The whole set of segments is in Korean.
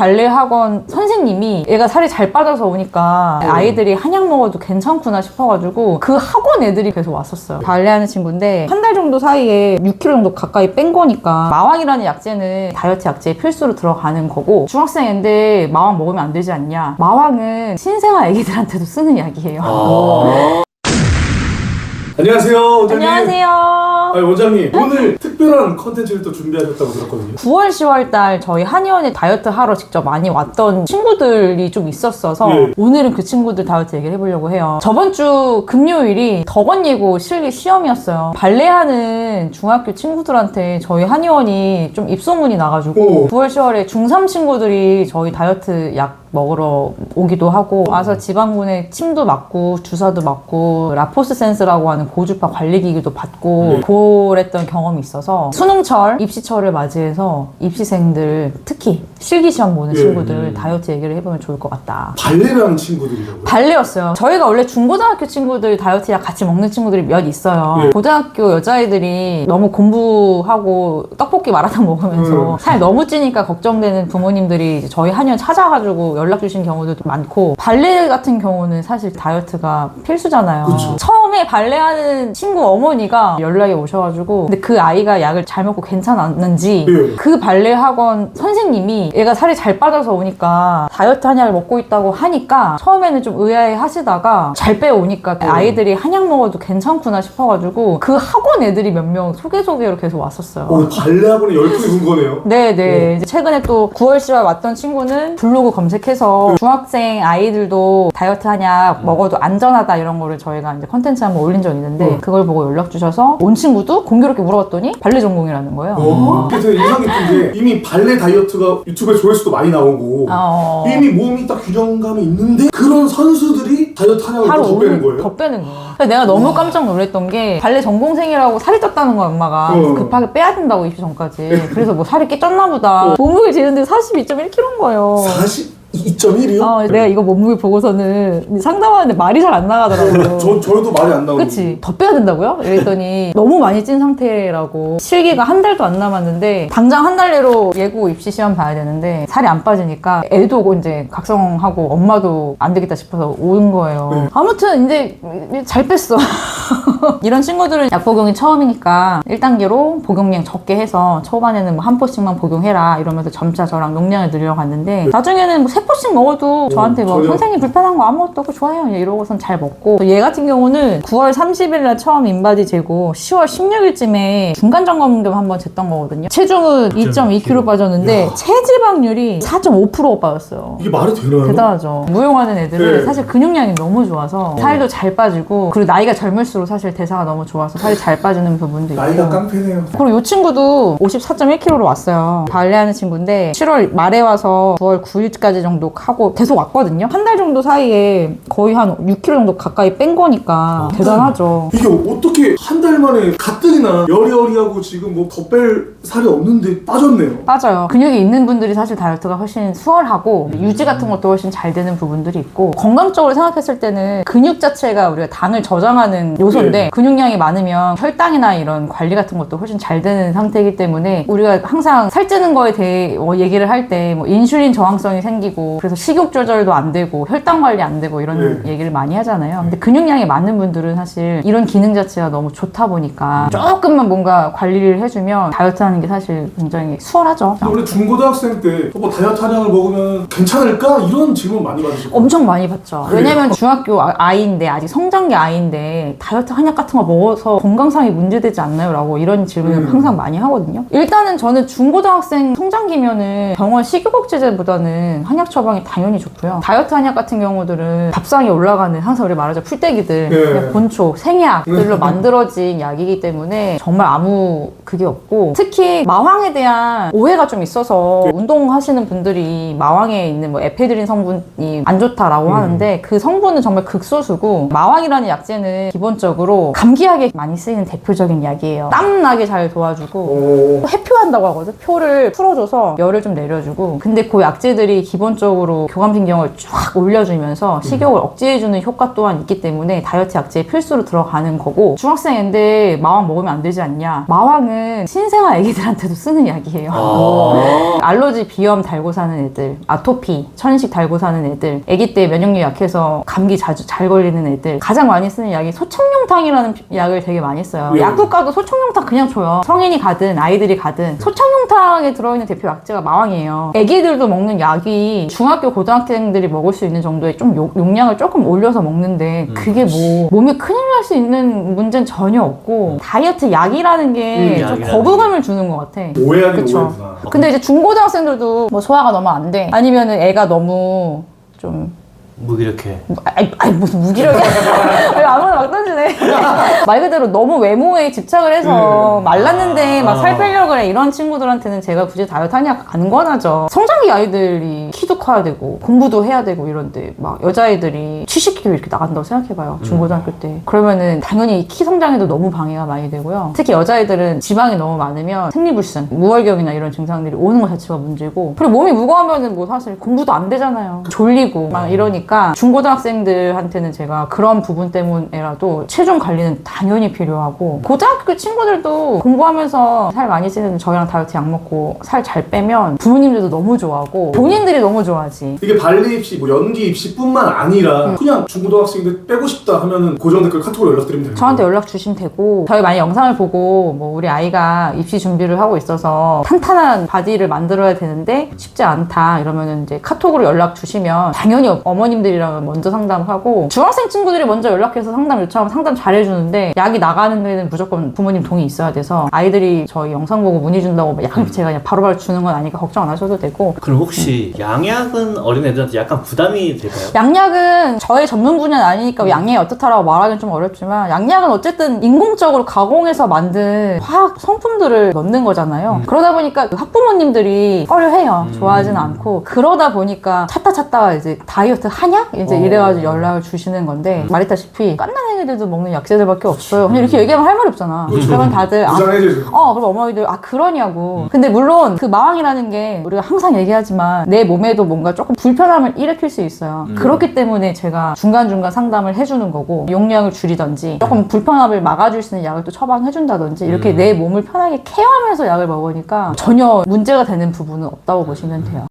발레 학원 선생님이 얘가 살이 잘 빠져서 오니까 아이들이 한약 먹어도 괜찮구나 싶어가지고 그 학원 애들이 계속 왔었어요. 발레하는 친구인데 한 달 정도 사이에 6kg 정도 가까이 뺀 거니까 마왕이라는 약재는 다이어트 약재에 필수로 들어가는 거고 중학생인데 마왕 먹으면 안 되지 않냐? 마왕은 신생아 애기들한테도 쓰는 약이에요. 안녕하세요, 원장님. 안녕하세요. 아니, 원장님, 오늘 특별한 컨텐츠를 또 준비하셨다고 들었거든요. 9월, 10월 달 저희 한의원에 다이어트 하러 직접 많이 왔던 친구들이 좀 있었어서 예. 오늘은 그 친구들 다이어트 얘기를 해보려고 해요. 저번 주 금요일이 덕원예고 실기 시험이었어요. 발레하는 중학교 친구들한테 저희 한의원이 좀 입소문이 나가지고 오. 9월, 10월에 중3 친구들이 저희 다이어트 약 먹으러 오기도 하고 와서 지방군에 침도 맞고 주사도 맞고 라포스 센스라고 하는 고주파 관리기기도 받고 네. 그랬던 경험이 있어서 수능철 입시철을 맞이해서 입시생들 특히 실기시험 보는 예. 친구들 다이어트 얘기를 해보면 좋을 것 같다 발레를 하는 친구들이라고요? 발레였어요. 저희가 원래 중고등학교 친구들 다이어트 약 같이 먹는 친구들이 몇 있어요. 예. 고등학교 여자애들이 너무 공부하고 떡볶이 마라탕 먹으면서 음. 살 너무 찌니까 걱정되는 부모님들이 저희 한의원 찾아가지고 연락 주신 경우들도 많고 발레 같은 경우는 사실 다이어트가 필수잖아요. 그쵸. 처음 에 발레하는 친구 어머니가 연락이 오셔가지고 근데 그 아이가 약을 잘 먹고 괜찮았는지 예. 그 발레 학원 선생님이 얘가 살이 잘 빠져서 오니까 다이어트 한약을 먹고 있다고 하니까 처음에는 좀 의아해 하시다가 잘 빼오니까 어. 아이들이 한약 먹어도 괜찮구나 싶어가지고 그 학원 애들이 몇 명 소개 소개로 계속 왔었어요. 오, 발레 학원에 열풍이 분 거네요. 네네. 이제 최근에 또 9월 10월 왔던 친구는 블로그 검색해서 중학생 아이들도 다이어트 한약 먹어도 안전하다 이런 거를 저희가 이제 컨텐츠 한번 올린 적이 있는데 어. 그걸 보고 연락 주셔서 온 친구도 공교롭게 물어봤더니 발레 전공이라는 거예요. 어, 그게 되게 인상 깊은 게 이미 발레 다이어트가 유튜브에 조회수도 많이 나오고 어. 이미 몸이 딱 균형감이 있는데 그런 선수들이 다이어트 한약을 하루 더 빼는 오늘 거예요? 더 빼는 거예요. 근데 내가 너무 깜짝 놀랐던 게 발레 전공생이라고 살이 쪘다는 거야 엄마가 어. 급하게 빼야 된다고 입시 전까지. 그래서 뭐 살이 꽤 쪘나 보다. 몸무게 재는데 42.1kg인 거예요. 42.1이요? 어, 내가 이거 몸무게 보고서는 상담하는데 말이 잘 안 나가더라고요. 저, 저도 말이 안 나오는 그치? 더 빼야 된다고요? 이랬더니 너무 많이 찐 상태라고 실기가 한 달도 안 남았는데 당장 한 달 내로 예고 입시 시험 봐야 되는데 살이 안 빠지니까 애도 이제 각성하고 엄마도 안 되겠다 싶어서 온 거예요. 네. 아무튼 이제 잘 뺐어. 이런 친구들은 약 복용이 처음이니까 1단계로 복용량 적게 해서 초반에는 뭐 한 포씩만 복용해라 이러면서 점차 저랑 용량을 늘려갔는데 나중에는 뭐 세 포씩 먹어도 저한테 뭐. 선생님 불편한 거 아무것도 없고 좋아요 이러고선 잘 먹고 또얘 같은 경우는 9월 30일 날 처음 인바디 재고 10월 16일쯤에 중간 점검 좀 한번 쟀던 거거든요 체중은 2.2kg 빠졌는데 이야. 체지방률이 4.5% 빠졌어요 이게 말이 되나요? 대단하죠. 무용하는 애들은 네. 사실 근육량이 너무 좋아서 살도 잘 빠지고 그리고 나이가 젊을수록 사실 대사가 너무 좋아서 살이 잘 빠지는 부분도 있고 나이가 깡패네요. 그리고 이 친구도 54.1kg로 왔어요. 발레하는 친구인데 7월 말에 와서 9월 9일까지 정도 하고 계속 왔거든요. 한 달 정도 사이에 거의 한 6kg 정도 가까이 뺀 거니까 대단하죠. 이게 어떻게 한 달 만에 가뜩이나 여리여리하고 지금 뭐 더 뺄 살이 없는데 빠졌네요. 빠져요. 근육이 있는 분들이 사실 다이어트가 훨씬 수월하고 유지 같은 것도 훨씬 잘 되는 부분들이 있고 건강적으로 생각했을 때는 근육 자체가 우리가 당을 저장하는 요소인데 네. 근육량이 많으면 혈당이나 이런 관리 같은 것도 훨씬 잘 되는 상태이기 때문에 우리가 항상 살찌는 거에 대해 어, 얘기를 할 때 뭐 인슐린 저항성이 생기고 그래서 식욕 조절도 안 되고 혈당 관리 안 되고 이런 네. 얘기를 많이 하잖아요. 근데 근육량이 많은 분들은 사실 이런 기능 자체가 너무 좋다 보니까 조금만 뭔가 관리를 해주면 다이어트 하는 게 사실 굉장히 수월하죠. 원래 중고등학생 때 뭐 다이어트 한약을 먹으면 괜찮을까? 이런 질문 많이 받으시고 엄청 많이 받죠. 그래요? 왜냐면 중학교 아- 아이인데 아직 성장기 아이인데 다이어트 한약 같은 거 먹어서 건강상이 문제되지 않나요? 라고 이런 질문을 음. 항상 많이 하거든요. 일단은 저는 중고등학생 성장기면은 병원 식이요법제제보다는 한약 처방이 당연히 좋고요. 다이어트 한약 같은 경우들은 밥상에 올라가는 항상 우리 말하죠 풀떼기들 네. 그냥 본초 생약들로 만들어진 약이기 때문에 정말 아무 그게 없고 특히 마황에 대한 오해가 좀 있어서 운동하시는 분들이 마왕에 있는 뭐 에페드린 성분이 안 좋다라고 음. 하는데 그 성분은 정말 극소수고 마왕이라는 약재는 기본적으로 감기약에 많이 쓰이는 대표적인 약이에요. 땀 나게 잘 도와주고 오, 해표한다고 하거든. 표를 풀어줘서 열을 좀 내려주고. 근데 그 약재들이 기본적으로 교감신경을 쫙 올려주면서 식욕을 억제해주는 효과 또한 있기 때문에 다이어트 약제에 필수로 들어가는 거고 중학생인데 마왕 먹으면 안 되지 않냐 마왕은 신생아 애기들한테도 쓰는 약이에요 아. 알러지 비염 달고 사는 애들, 아토피, 천식 달고 사는 애들, 아기 때 면역력 약해서 감기 자주 잘 걸리는 애들 가장 많이 쓰는 약이 소청룡탕이 라는 약을 되게 많이 써요. 예. 약국 가도 소청룡탕 그냥 줘요. 성인이 가든 아이들이 가든 소청룡탕에 들어있는 대표 약재가 마왕이에요. 아기들도 먹는 약이 중학교 고등학생들이 먹을 수 있는 정도의 좀 용- 용량을 조금 올려서 먹는데 그게 뭐 몸에 큰일 날 수 있는 문제는 전혀 없고 다이어트 약이라는 게 음, 좀 약이라는 거부감을 주는 것 같아. 오해하는 그쵸. 오해구나. 근데 이제 중고등학생들도 뭐 소화가 너무 안 돼. 아니면은 애가 너무 좀 무기력해. 아이, 아이 무슨 무기력이 아니, 아무나 막 던지네 말 그대로 너무 외모에 집착을 해서 네. 말랐는데 막살 아. 빼려고 그래 이런 친구들한테는 제가 굳이 다이어트 하냐 안 권하죠 성장기 아이들이 키도 커야 되고 공부도 해야 되고 이런데 막 여자애들이 70kg 이렇게 나간다고 생각해봐요 중고등학교 때. 그러면은 당연히 키 성장에도 너무 방해가 많이 되고요. 특히 여자애들은 지방이 너무 많으면 생리불순 무월경이나 이런 증상들이 오는 것 자체가 문제고 그리고 몸이 무거우면은 뭐 사실 공부도 안 되잖아요. 졸리고 막 이러니까 중고등학생들한테는 제가 그런 부분 때문에라도 체중 관리는 당연히 필요하고 고등학교 친구들도 공부하면서 살 많이 찌는 저희랑 다이어트 약 먹고 살 잘 빼면 부모님들도 너무 좋아하고 본인들이 너무 좋아 하지 이게 발리 입시, 뭐 연기 입시뿐만 음. 아니라 그냥 중고등학생들 빼고 싶다 하면은 고정 댓글 카톡으로 연락드리면 됩니다. 저한테 연락 주시면 되고 저희 만약 영상을 보고 뭐 우리 아이가 입시 준비를 하고 있어서 탄탄한 바디를 만들어야 되는데 쉽지 않다 이러면은 이제 카톡으로 연락 주시면 당연히 어머님들이랑 먼저 상담하고 중학생 친구들이 먼저 연락해서 상담 요청하면 상담 잘 해주는데 약이 나가는 데는 무조건 부모님 동의 있어야 돼서 아이들이 저희 영상 보고 문의 준다고 막 약을 제가 그냥 바로바로 주는 건 아니까 걱정 안 하셔도 되고 그럼 혹시 양 약은 어린 애들한테 약간 부담이 될까요? 양약은 저의 전문 분야는 아니니까 양약이 어떻다라고 말하기는 좀 어렵지만 양약은 어쨌든 인공적으로 가공해서 만든 화학 성품들을 넣는 거잖아요. 그러다 보니까 그 학부모님들이 꺼려해요. 좋아하진 않고 그러다 보니까 찾다 찾다가 이제 다이어트 한약 이제 어. 이래가지고 연락을 주시는 건데 말했다시피 깐난 애기들도 먹는 약재들밖에 없어요. 그냥 이렇게 얘기하면 할 말이 없잖아. 그렇죠. 그러면 다들 아, 부장해줘야죠. 어, 그럼 어머니들, 아, 그러냐고. 근데 물론 그 마왕이라는 게 우리가 항상 얘기하지만 내 몸에도 뭔가 조금 불편함을 일으킬 수 있어요. 그렇기 때문에 제가 중간중간 상담을 해주는 거고, 용량을 줄이던지, 조금 불편함을 막아줄 수 있는 약을 또 처방해준다든지, 이렇게 내 몸을 편하게 케어하면서 약을 먹으니까 전혀 문제가 되는 부분은 없다고 보시면 돼요.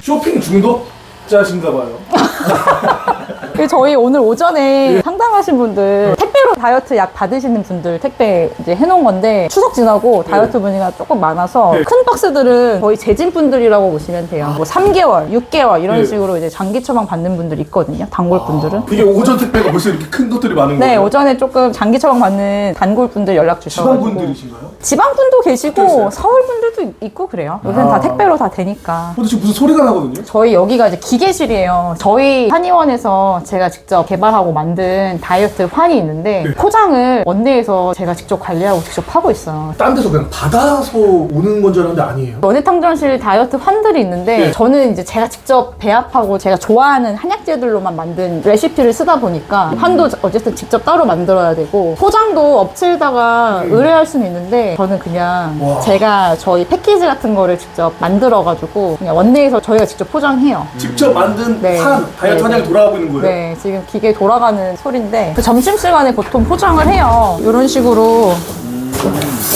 쇼핑 중독자신가 봐요. 그리고 저희 오늘 오전에 상담하신 분들 택배로 다이어트 약 받으시는 분들 택배 이제 해놓은 건데 추석 지나고 다이어트 문의가 조금 많아서 네. 큰 박스들은 거의 재진 분들이라고 보시면 돼요. 뭐 3개월, 6개월 이런 네. 식으로 이제 장기 처방 받는 분들이 있거든요. 단골 분들은. 이게 오전 택배가 벌써 이렇게 큰 것들이 많은 네, 거예요? 오전에 조금 장기 처방 받는 단골 분들 연락 주셔가지고 지방분들이신가요? 지방 분도 계시고 그랬어요. 서울 분들도 있고 그래요. 요새는 아. 다 택배로 다 되니까. 근데 지금 무슨 소리가 나거든요? 저희 여기가 이제 기계실이에요. 저희 한의원에서 제가 직접 개발하고 만든 다이어트 환이 있는데 네. 포장을 원내에서 제가 직접 관리하고 직접 하고 있어요. 딴 데서 그냥 받아서 오는 건 줄 알았는데 아니에요. 원예탕전실 다이어트 환들이 있는데 네. 저는 이제 제가 직접 배합하고 제가 좋아하는 한약재들로만 만든 레시피를 쓰다 보니까 환도 어쨌든 직접 따로 만들어야 되고 포장도 업체에다가 의뢰할 수는 있는데 저는 그냥 와. 제가 저희 패키지 같은 거를 직접 만들어가지고 그냥 원내에서 저희가 직접 포장해요. 직접 만든 네. 한 다이어트 네, 한약이 네. 돌아가고 있는 거예요? 네, 지금 기계 돌아가는 소리인데 그 점심시간에 보통 포장을 해요. 이런 식으로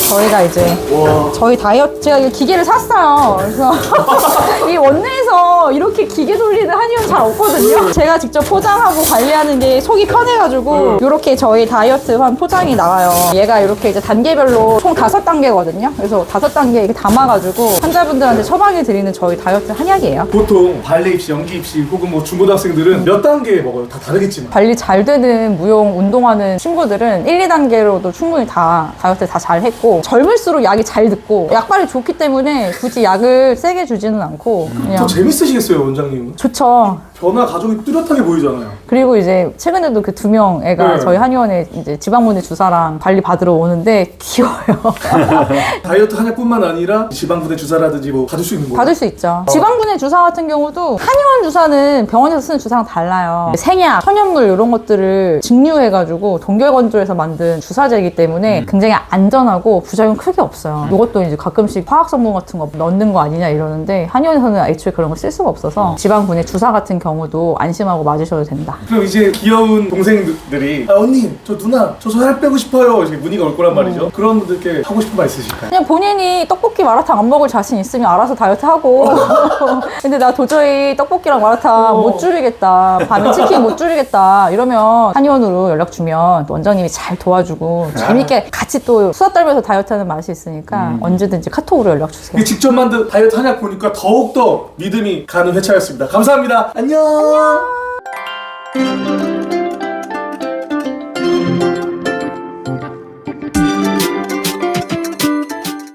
저희가 이제 와. 저희 다이어트 제가 이 기계를 샀어요. 그래서 이 원내에서 이렇게 기계 돌리는 한의원 잘 없거든요. 제가 직접 포장하고 관리하는 게 속이 편해가지고 이렇게 저희 다이어트 한 포장이 나와요. 얘가 이렇게 이제 단계별로 총 다섯 단계거든요. 그래서 다섯 단계 이렇게 담아가지고 환자분들한테 처방해 드리는 저희 다이어트 한약이에요. 보통 발레 입시, 연기 입시 혹은 뭐 중고등학생들은 몇 단계 먹어요? 다 다르겠지만. 관리 잘 되는 무용 운동하는 친구들은 1, 2단계로도 충분히 다 다이어트 다 잘 했고 젊을수록 약이 잘 듣고 약발이 좋기 때문에 굳이 약을 세게 주지는 않고 더 그냥 재밌으시겠어요, 원장님은? 좋죠. 변화 과정이 뚜렷하게 보이잖아요. 그리고 이제 최근에도 그 두 명 애가 네. 저희 한의원에 이제 지방분해 주사랑 관리 받으러 오는데 귀여워요. 다이어트 한약뿐만 아니라 지방분해 주사라든지 뭐 받을 수 있는 거예요. 받을 수 있죠. 지방분해 주사 같은 경우도 한의원 주사는 병원에서 쓰는 주사랑 달라요. 생약, 천연물 이런 것들을 증류해가지고 동결건조해서 만든 주사제이기 때문에 굉장히 안전하고 부작용 크게 없어요. 이것도 이제 가끔씩 화학 성분 같은 거 넣는 거 아니냐 이러는데 한의원에서는 애초에 그런 거쓸 수가 없어서 지방분해 주사 같은 경우 도 안심하고 맞으셔도 된다. 그럼 이제 귀여운 동생들이 아, 언니 저 누나 저 살 빼고 싶어요 이렇게 문의가 올 거란 말이죠. 그런 분들께 하고 싶은 말 있으실까요? 그냥 본인이 떡볶이 마라탕 안 먹을 자신 있으면 알아서 다이어트 하고 근데 나 도저히 떡볶이랑 마라탕 어. 못 줄이겠다 밤에 치킨 못 줄이겠다 이러면 한의원으로 연락 주면 또 원장님이 잘 도와주고 재밌게 같이 또 수다 떨면서 다이어트 하는 맛이 있으니까 언제든지 카톡으로 연락 주세요 직접 만든 다이어트 한약 보니까 더욱더 믿음이 가는 회차였습니다. 감사합니다. 안녕.